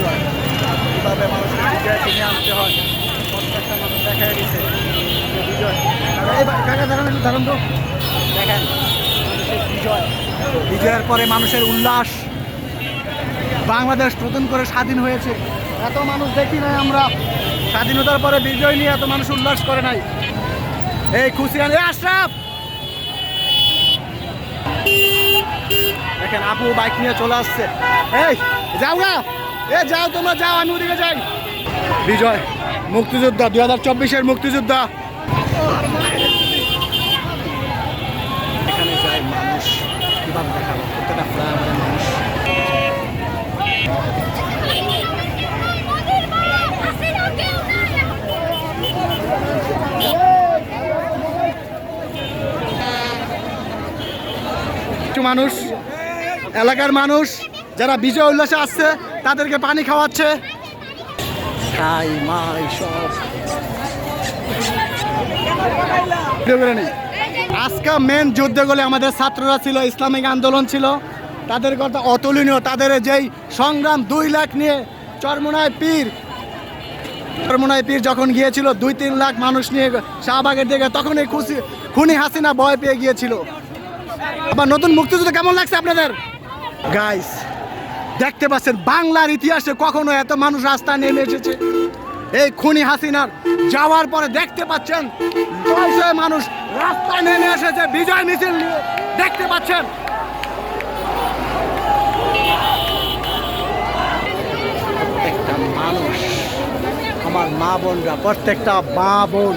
বিজয় কীভাবে মানুষের বিজয় কিনে আনতে হয় প্রত্যেকটা মানুষ দেখাই দিচ্ছে যে বিজয়। এই বা- কাকা দাঁড়ান একটু দাঁড়ান তো। দেখেন মানুষের বিজয়। বিজয়ের পরে মানুষের উল্লাস। বাংলাদেশ নতুন করে স্বাধীন হয়েছে। এত মানুষ দেখি নাই আমরা। স্বাধীনতার পরে বিজয় নিয়ে এত মানুষ উল্লাস করে নাই। এই খুশি আশরাফ! দেখেন আপু বাইক নিয়ে চলে আসছে। এই যাও না এ যাও তোমরা যাও আমি ওদিকে যাই। বিজয় মুক্তিযোদ্ধা দুই হাজার চব্বিশের মুক্তিযোদ্ধা। এখানে যায় মানুষ কীভাবে দেখাবো? প্রত্যেকটা ফ্লাইওভারে মানুষ। মানুষ এলাকার মানুষ যারা বিজয় উল্লাসে আসছে তাদেরকে পানি খাওয়াচ্ছে। মাই সব। আজকে মেন যুদ্ধ গলে আমাদের ছাত্ররা ছিল ইসলামিক আন্দোলন ছিল। তাদের কথা অতুলনীয়। তাদের যেই সংগ্রাম দুই লাখ নিয়ে চরমোনায় পীর চরমোনায় পীর যখন গিয়েছিল দুই তিন লাখ মানুষ নিয়ে শাহবাগের দিকে তখন এই খুশি খুনি হাসিনা ভয় পেয়ে গিয়েছিল। আবার নতুন মুক্তিযুদ্ধ কেমন লাগছে আপনাদের? গাইস দেখতে পাচ্ছেন, বাংলার ইতিহাসে কখনো এত মানুষ রাস্তায় নেমে এসেছে। এই খুনি হাসিনার যাওয়ার পরে দেখতে পাচ্ছেন মানুষ রাস্তায় নেমে এসেছে বিজয় মিছিল নিয়ে। দেখতে পাচ্ছেন। প্রত্যেকটা মানুষ, আমার মা বোনরা, প্রত্যেকটা মা বোন,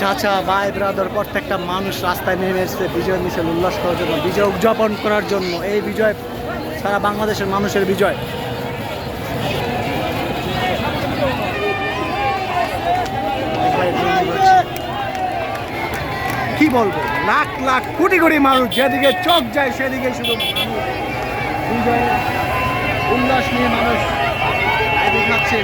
চাচা, ভাই ব্রাদার প্রত্যেকটা মানুষ রাস্তায় নেমে এসেছে বিজয় মিছিল উল্লাস করার জন্য, বিজয় উদযাপন করার জন্য। এই বিজয় সারা বাংলাদেশের মানুষের বিজয়। কি বলব? লাখ লাখ কোটি কোটি মানুষ যেদিকে চোখ যায় সেদিকে শুধু উল্লাস নিয়ে মানুষ দেখাচ্ছে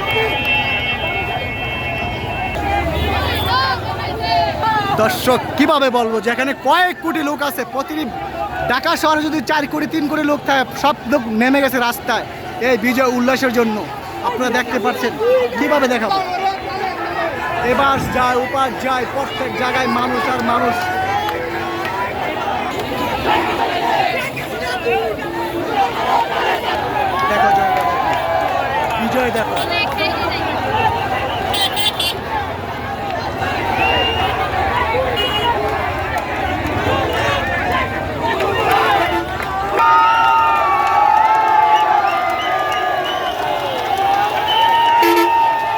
দর্শক, কীভাবে বলব যেখানে কয়েক কোটি লোক আছে, প্রতিদিন ঢাকা শহরে যদি চার কোটি, তিন কোটি লোক থাকে, সব লোক নেমে গেছে রাস্তায়। এই বিজয় উল্লাসের জন্য। আপনারা দেখতে পাচ্ছেন, কীভাবে দেখাবো? এবার যায় উপাস যায় প্রত্যেক জায়গায় মানুষ আর মানুষ। দেখো। বিজয় দেখো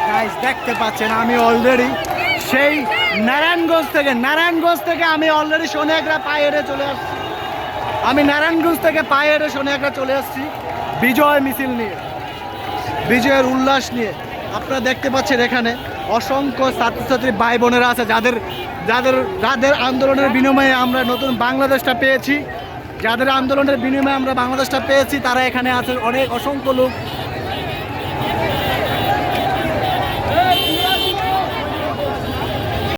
গাইস দেখতে পাচ্ছেন, আমি অলরেডি সেই নারায়ণগঞ্জ থেকে নারায়ণগঞ্জ থেকে আমি অলরেডি সোনিয়াগ্রা পায়ে হেঁটে চলে আসছি। আমি নারায়ণগঞ্জ থেকে পায়ে হেঁটে সোনিয়াগ্রা চলে আসছি বিজয় মিছিল নিয়ে, বিজয়ের উল্লাস নিয়ে। আপনারা দেখতে পাচ্ছেন এখানে অসংখ্য ছাত্রছাত্রী, ভাই বোনেরা আছে, যাদের যাদের যাদের আন্দোলনের বিনিময়ে আমরা নতুন বাংলাদেশটা পেয়েছি, যাদের আন্দোলনের বিনিময়ে আমরা বাংলাদেশটা পেয়েছি, তারা এখানে আছে। অনেক অসংখ্য লোক